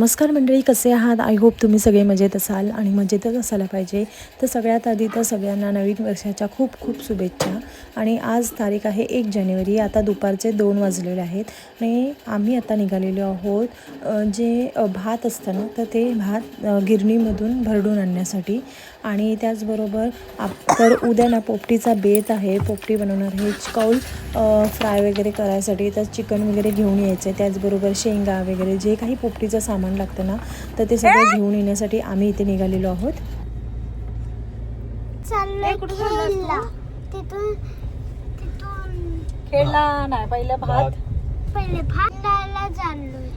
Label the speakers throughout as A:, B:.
A: नमस्कार मंडळी कसे आहात? आय होप तुम्ही सगळे मजेत असाल आणि मजेतच असायला पाहिजे. तर सगळ्यात आधी तर सगळ्यांना नवीन वर्षाच्या खूप खूप शुभेच्छा. आणि आज तारीख आहे एक जानेवारी. आता दुपारचे दोन वाजलेले आहेत आणि आम्ही आता निघालेलो आहोत जे भात असतं ना तर ते भात गिरणीमधून भरडून आणण्यासाठी. आणि त्याचबरोबर आप तर उद्या ना पोपटीचा बेत आहे. पोपटी बनवणार हे कौल अ, फ्राय वगैरे करायसाठी. तर चिकन वगैरे घेऊन यायचं. आहे त्याचबरोबर शेंगा वगैरे जे काही पोपटीचं सामान लागतं ना तर ते सगळं घेऊन येण्यासाठी आम्ही इथे निघालेलो आहोत.
B: खेळला. तिथून तिथून.
A: खेळला नाही. पहिलं भात.
B: पहिले भांडायला चाललोय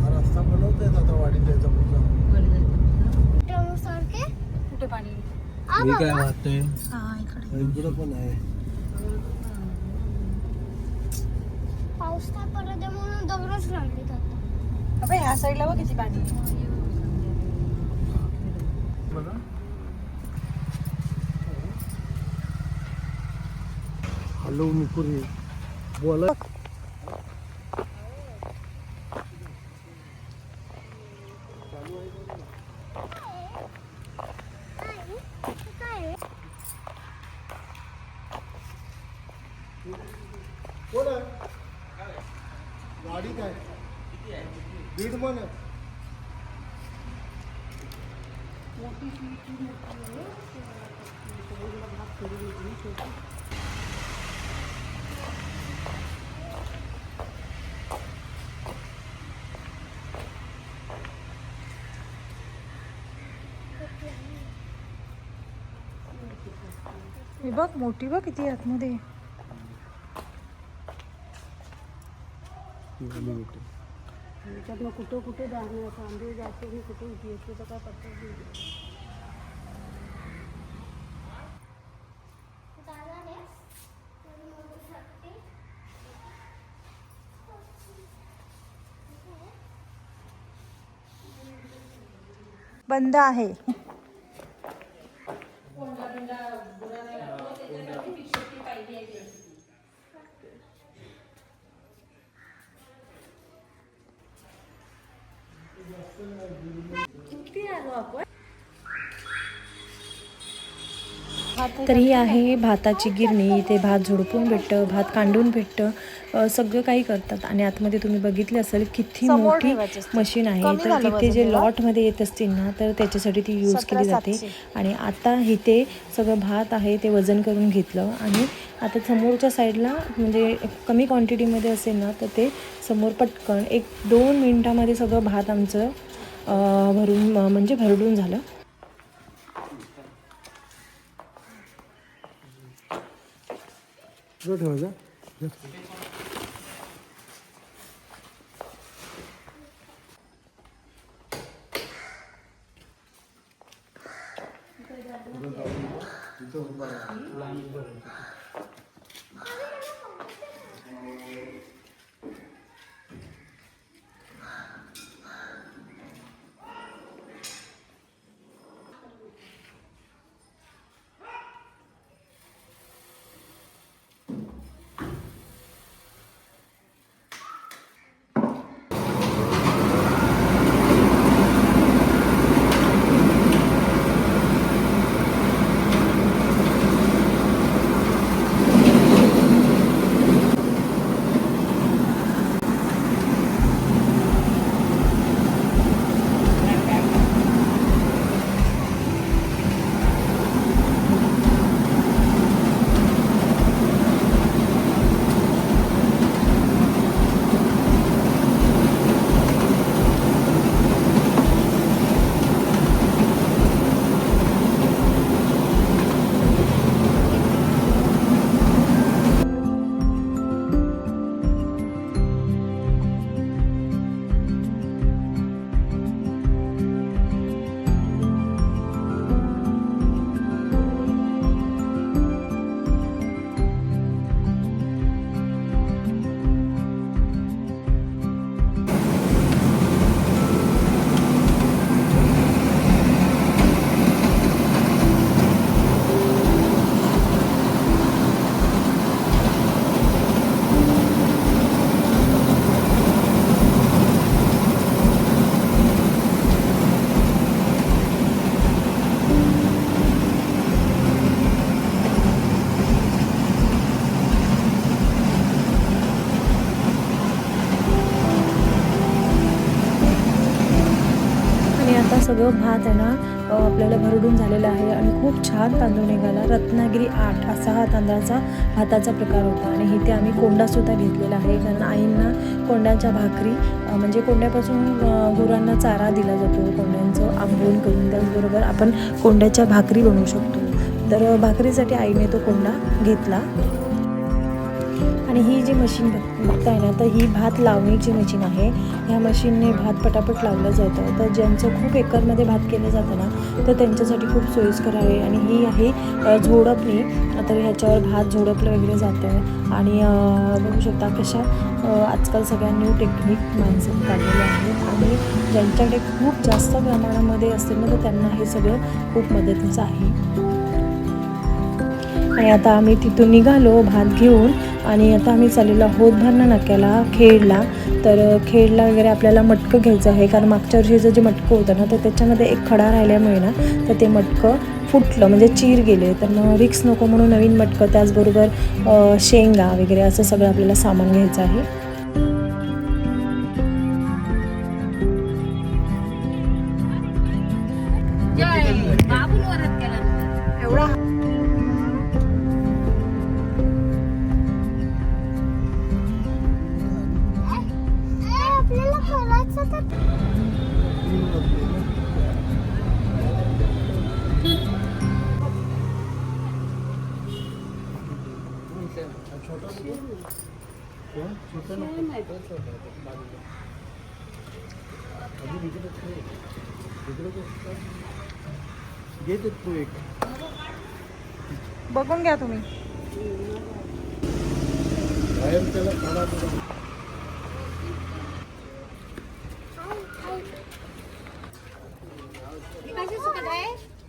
C: हा रस्ता बनवतायत आता वाडीत जायचा पुढचा
B: सारखे
A: कुठे पाणी
C: मी काय वाटतंय?
A: हा इकडे.
C: पण आहे.
B: पाऊस नाही पडत आहे म्हणून दगडच लागले आता.
A: अबे ह्या साईडला बघ किती पाणी
C: बघा. हॅलो नुकुरी बोला
B: काय आहे?
C: कोण आहे गाडी काय दीड आहे
A: हे बघ मोठी बघ किती आतमध्ये.
D: त्याच्यातनं कुठं कुठे जाणं कांदे जाते आणि कुठे येते तर काय पत्ता नाही.
B: दादा तर
A: ही आहे भाताची गिरणी. इथे भात झोडपून भेटतं भात कांडून भेटतं सगळं काही करतात. आणि आतमध्ये तुम्ही बघितले असेल किती मोठी मशीन आहे. तर तिथे जे लॉटमध्ये येत असतील ना तर त्याच्यासाठी ती यूज केली जाते. आणि आता इथे सगळं भात आहे ते वजन करून घेतलं. आणि आता समोरच्या साईडला म्हणजे कमी क्वांटिटीमध्ये असेल ना तर ते समोर पटकन एक दोन मिनिटामध्ये सगळं भात आमचं भरून म्हणजे भरडून झालं.
C: ठेवायचं?
A: सगळं भात आहे ना आपल्याला भरडून झालेलं आहे आणि खूप छान तांदूळ निघाला. रत्नागिरी आठ असा हा तांदळाचा भाताचा प्रकार होता आणि इथे आम्ही कोंडासुद्धा घेतलेला आहे. कारण आईंना कोंड्याच्या भाकरी म्हणजे कोंड्यापासून गुरांना चारा दिला जातो. कोंड्यांचं आंबून करून त्याचबरोबर आपण कोंड्याच्या भाकरी बनवू शकतो. तर भाकरीसाठी आईने तो कोंडा घेतला. आणि ही जी मशीन बघ बघताय ना तर ही भात लावणीची मशीन आहे. ह्या मशीनने भात पटापट लावलं जातं. तर ज्यांचं खूप एकरमध्ये भात केलं जातं ना तर त्यांच्यासाठी खूप सोयीस्कर आहे. आणि ही आहे झोडपणी. तर ह्याच्यावर भात झोडपलं वगैरे जातं आहे आणि बघू शकता कशा आजकाल सगळ्या न्यू टेक्निक माणसं काढलेल्या आहेत. आणि ज्यांच्याकडे खूप जास्त प्रमाणामध्ये असते ना तर त्यांना हे सगळं खूप मदतीचं आहे. आणि आता आम्ही तिथून निघालो भात घेऊन. आणि आता आम्ही चाललेलो आहोत भरणा नाक्याला खेडला. तर खेडला वगैरे आपल्याला मटकं घ्यायचं आहे. कारण मागच्या वर्षीचं जे मटकं होतं ना तर त्याच्यामध्ये एक खडा राहिल्यामुळे ना तर ते मटकं फुटलं म्हणजे चीर गेले. तर मग रिक्स नको म्हणून नवीन मटकं त्याचबरोबर शेंगा वगैरे असं सगळं आपल्याला सामान घ्यायचं आहे.
C: घे ते तू एक
A: बघून घ्या तुम्ही।
C: बाहेर त्याला खाना तुला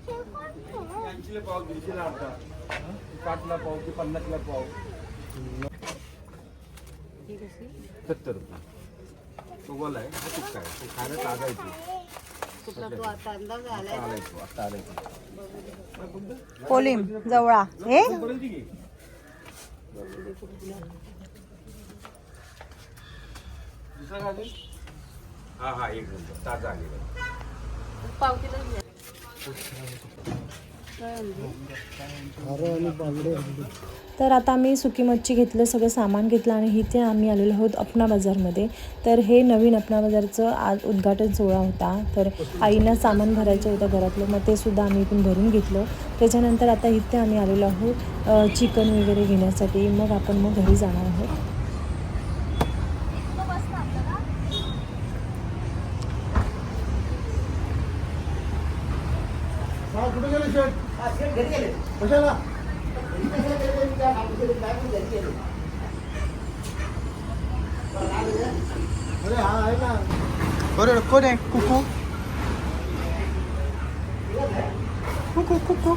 E: ऐंशीला पाव दीडशेला अर्धा साठला पाव ते पन्नासला पाव सत्तर रुपये. तो गोल आहे हा टिक्का आहे. तो खायला ताजा
D: कुठला तो आता अंदाज आलाय.
E: येतो आता आला येतो
A: कोलिम जवळा. हे?
E: दुसरा हा हा एक नंबर. ताजा आलेला
D: पाव किलो
A: तर आता आम्ही सुकी मच्छी घेतलं सगळं सामान घेतलं आणि इथे आम्ही आलेलो आहोत अपना बाजारमध्ये. तर हे नवीन अपना बाजारचं आज उद्घाटन सोहळा होता. तर आईना सामान भरायचं होतं घरातलं मग ते सुद्धा आम्ही इथून भरून घेतलं. त्याच्यानंतर आता इथे आम्ही आलेलो आहोत चिकन वगैरे घेण्यासाठी. मग आपण मग घरी जाणार आहोत.
C: कुठे गेले शेठ? कशाला अरे हा आहे ना
F: बरोबर कोण आहे कुकू कुकू कुकू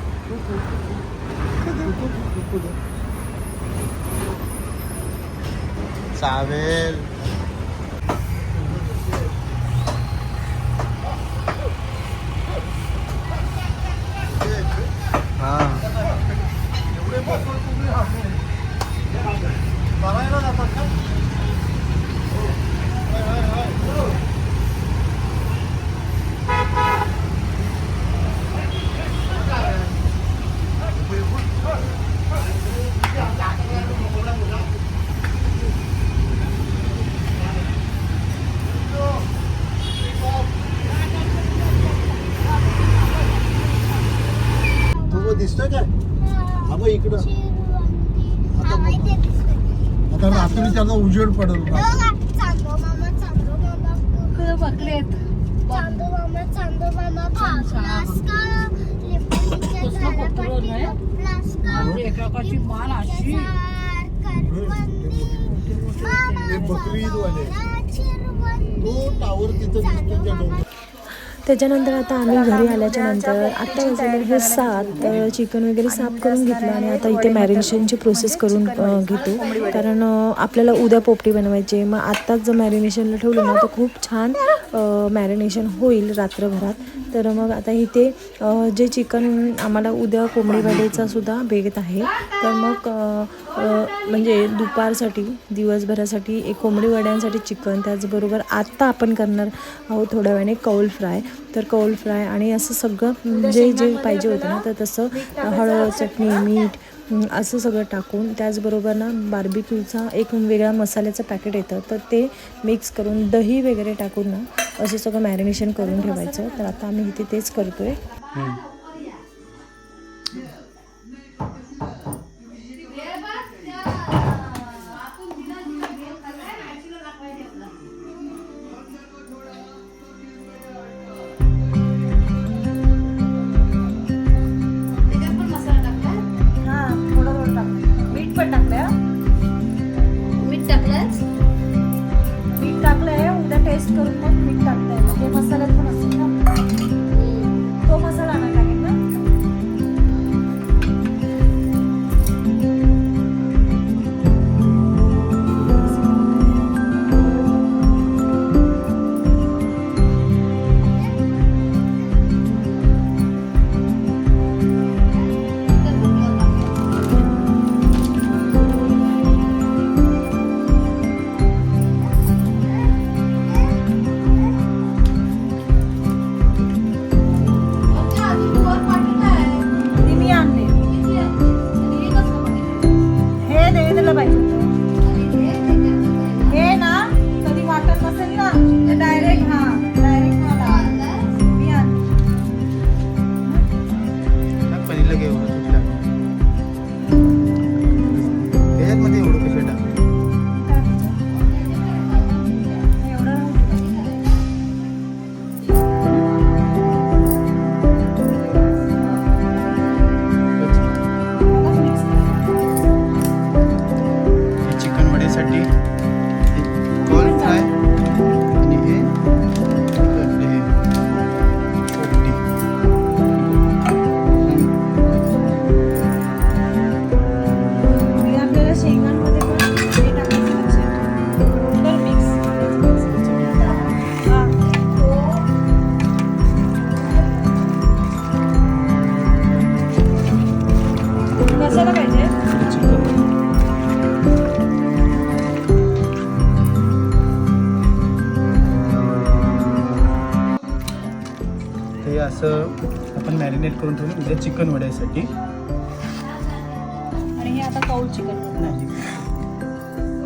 F: चालेल हा
C: करायला जातात का तो दिसतोय काय हा बघ इकडं
B: हा माहिती आहे दिसतंय.
C: आता रात्री त्याचा उजेड पडेल
B: हे बघा, चांदो मामा चांदो मामा
D: इकडं बघलेत
B: चांदो मामा चांदो मामा भागलास का लिंबाच्या
D: कसलं पत्र
B: झाडापाठी
D: नाही?
B: झोपलास का?
D: म्हणजे एकाकाची मान अशी.
B: चार करवंदी. मामा
C: हे बकरी.
B: भावाला चिरवंदी.
C: तो टावर तिथं दिसतो त्या डोंगर
A: त्याच्यानंतर आता आम्ही घरी आल्याच्यानंतर आत्ता हे सात तर चिकन वगैरे साफ करून घेतलं आणि आता इथे मॅरिनेशनची प्रोसेस करून घेतो. कारण आपल्याला उद्या पोपटी बनवायची आहे. मग आत्ताच जर मॅरिनेशनला ठेवलं ना तर खूप छान मॅरिनेशन होईल रात्रभरात. तर मग आता इथे जे चिकन आम्हाला उद्या कोंबडी सुद्धा बेगत आहे. तर मग म्हणजे दुपारसाठी दिवसभरासाठी एक कोंबडीवाड्यांसाठी चिकन त्याचबरोबर आत्ता आपण करणार आहोत थोड्या वेळाने कौल फ्राय. तर कौल फ्राय आणि असं सगळं जे जे पाहिजे होतं ना तर तसं हळद चटणी मीठ असं सगळं टाकून त्याचबरोबर ना बार्बिक्यूचा एक वेगळा मसाल्याचं पॅकेट येतं. तर ते मिक्स करून दही वगैरे टाकून ना असं सगळं मॅरिनेशन करून ठेवायचं. तर आता आम्ही इथे तेच करतो
F: आहे चिकन मॅरिनेट करून ठेवलं उद्या चिकन वड्यासाठी.
A: आणि हे आता कौल चिकन
F: नाही.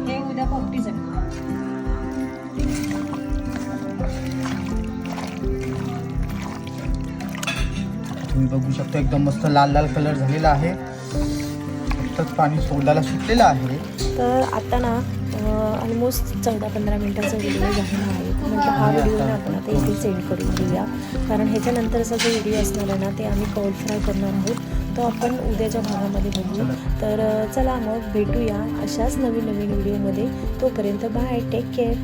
A: हे उद्या पोपटीसाठी
F: तुम्ही बघू शकता एकदम मस्त लाल लाल कलर झालेला आहे. फक्त पाणी सोडायला सुटलेलं आहे.
A: तर आता ना ऑलमोस्ट चौदा पंधरा मिनटाचा व्हिडिओ झालेला आहे. म्हणजे हा व्हिडिओ ना आपण आता इथे सेंड करून देऊया कारण ह्याच्यानंतरचा जो व्हिडिओ असणार आहे ना ते आम्ही कौल फ्राय करणार आहोत. तो आपण उद्याच्या भागामध्ये बघू. तर चला मग भेटूया अशाच नवीन नवीन व्हिडिओमध्ये तोपर्यंत बाय टेक केअर